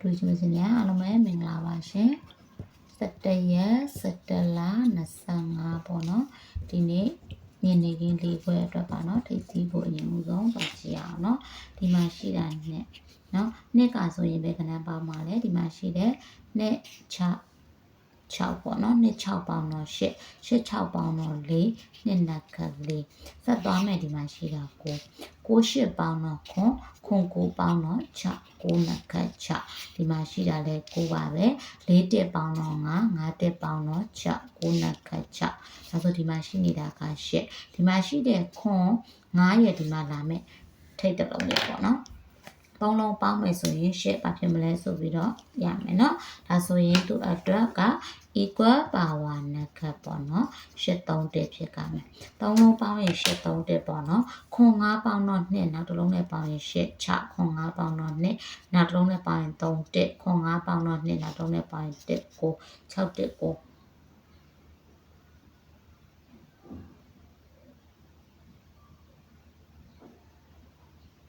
တွေ့ချင်စင်များအားလုံးပဲမင်္ဂလာပါရှင်17ရက်17လ25ပေါ့နော်ဒီနေ့ညနေခင်းလေးခွဲအတွက်ပါနော်ထိပ်သီးဖို့အရင်ဦးဆုံးပါကြည့်အောင်နော်ဒီမှာရှိတာနဲ့နော်နှစ်ကဆိုရင်ပဲခဏပေါင်းပါလေဒီမှာရှိတဲ့နှစ်6 6ပေါ့နော်နှစ်6ပေါင်းတော့8 8 6ပေါင်းတော့4နှစ်နက်ကလေးဆက်သွားမယ်ဒီမှာရှိတာ9 9 8ပေါင်းတော့ခွန်ခွန်9ပေါင်းတော့6 9နက်က6ဒီမှာရှိတာလဲ9ပါပဲ4တက်ပေါင်းတော့9 5တက်ပေါင်းတော့6 9နက်က6ဒါဆိုဒီမှာရှိနေတာက8ဒီမှာရှိတဲ့ခွန်9ရဲ့ဒီမှာလာမယ်ထိတ်တလုံးလေးပေါ့နော် ပေါင်းလုံးပေါင်းမယ်ဆိုရင်ရှစ်ဘာဖြစ်မလဲဆိုပြီးတော့ရမယ်เนาะဒါဆိုရင်သူ့အတွက်က equal power နဲ့ခတ်ပေါ့နော်83တက်ဖြစ်ကြမယ်သုံးလုံးပေါင်းရင်83တက်ပေါ့နော်ခွန်5ပေါင်းတော့2နောက်တစ်လုံးနဲ့ပေါင်းရင်8 6ခွန်5ပေါင်းတော့2နောက်တစ်လုံးနဲ့ပေါင်းရင်3တက်ခွန်5ပေါင်းတော့2နောက်တစ်လုံးနဲ့ပေါင်းရင်1 9 6တက်9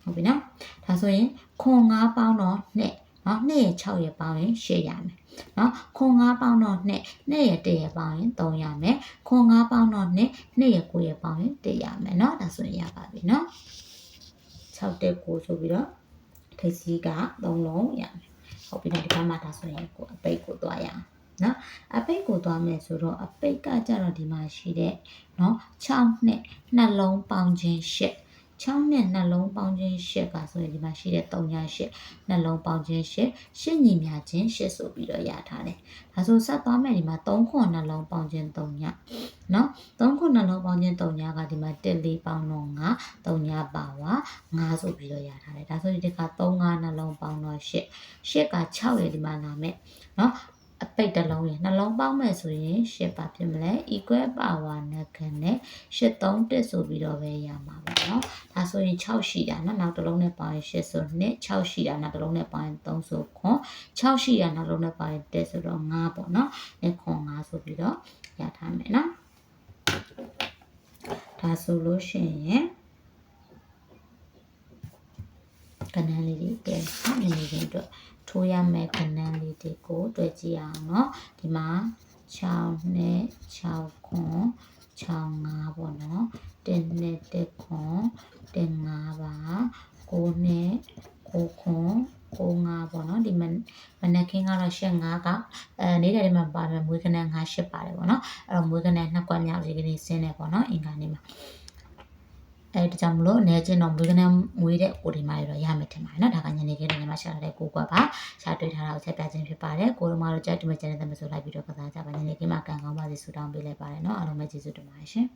ဟုတ်ပြီနော်ဒါဆိုရင်ခွန်5ပေါင်းတော့2နော်2ရဲ့6ရဲ့ပေါင်းရင်8ရမယ်နော်ခွန်5ပေါင်းတော့2 2ရဲ့1ရဲ့ပေါင်းရင်3ရမယ်ခွန်5ပေါင်းတော့2 2ရဲ့9ရဲ့ပေါင်းရင်1ရမယ်နော်ဒါဆိုရင်ရပါပြီနော်6တက်9ဆိုပြီးတော့ထိပ်စီးက3လုံးရမယ်ဟုတ်ပြီနော်ဒီဘက်မှာဒါဆိုရင်ကိုအပိတ်ကိုသွားရအောင်နော်အပိတ်ကိုသွားမယ်ဆိုတော့အပိတ်ကကြတော့ဒီမှာရှိတဲ့နော်6နဲ့နှလုံးပေါင်းခြင်း8 6နဲ့နှလုံးပေါင်းခြင်း8ကဆိုရင်ဒီမှာရှိတဲ့3ည8နှလုံးပေါင်းခြင်း8 8ညီမြခြင်း8ဆိုပြီးတော့ရထားတယ်။ဒါဆိုဆက်သွားမယ်ဒီမှာ3ခွနှလုံးပေါင်းခြင်း3ညနော်3ခွနှလုံးပေါင်းခြင်း3ညကဒီမှာ1 4ပေါင်းတော့9 3ညပါဝါ9ဆိုပြီးတော့ရထားတယ်။ဒါဆိုဒီတစ်ခါ3 5နှလုံးပေါင်းတော့8 8က6ရဲ့ဒီမှာလာမယ်နော် အပိတ်တစ်လုံးရင်နှလုံးပေါက်မဲ့ဆိုရင်ရှစ်ပါဖြစ်မလဲ equal power နဲ့ခံနဲ့ရှစ်သုံးတက်ဆိုပြီးတော့ပဲရမှာပေါ့နော်ဒါဆိုရင်6ရှိတာနော်နောက်တစ်လုံးနဲ့ပေါင်းရင်ရှစ်ဆိုနှစ်6ရှိတာနောက်တစ်လုံးနဲ့ပေါင်းရင်3ဆိုခွန်6ရှိတာနောက်တစ်လုံးနဲ့ပေါင်းရင်တက်ဆိုတော့9ပေါ့နော်နဲ့ခွန်9ဆိုပြီးတော့ရထားမယ်နော်ဒါဆိုလို့ရှိရင် ကဏ္ဍလေးတွေတွဲနော်နေနေအတွက်ထိုးရမယ့်ကဏ္ဍလေးတွေကိုတွဲကြည့်အောင်နော်ဒီမှာ6နဲ့6ခွန်6 5ပေါ့နော်1နဲ့1ခွန်1 5ပါ9နဲ့9ခွန်95ပေါ့နော်ဒီမမနက်ခင်းကတော့85ကအဲနေ့တည်းမှာပါမယ်မွေးကနန်း58ပါတယ်ပေါ့နော်အဲ့တော့မွေးကနန်းနှစ်ကွက်မြောက်ဒီကနေ့ဆင်းတယ်ပေါ့နော်အင်္ဂါနေ့မှာ အဲဒီကြောင့်မလို့နေချင်းတော့မွေးကနေမွေးတဲ့ကိုဒီမာတွေတော့ရမယ်ထင်ပါတယ်နော်ဒါကညနေခင်းနေမှာရှာတဲ့ကိုကပါရှာတွေ့ထားတာကိုချက်ပြခြင်းဖြစ်ပါတယ်ကိုတို့မတို့ကြိုက်တူမဲ့ချန်တဲ့မဆိုလိုက်ပြီးတော့ကစားကြပါညနေခင်းမှာကံကောင်းပါစေဆုတောင်းပေးလိုက်ပါတယ်နော်အားလုံးပဲကျေးဇူးတင်ပါတယ်ရှင်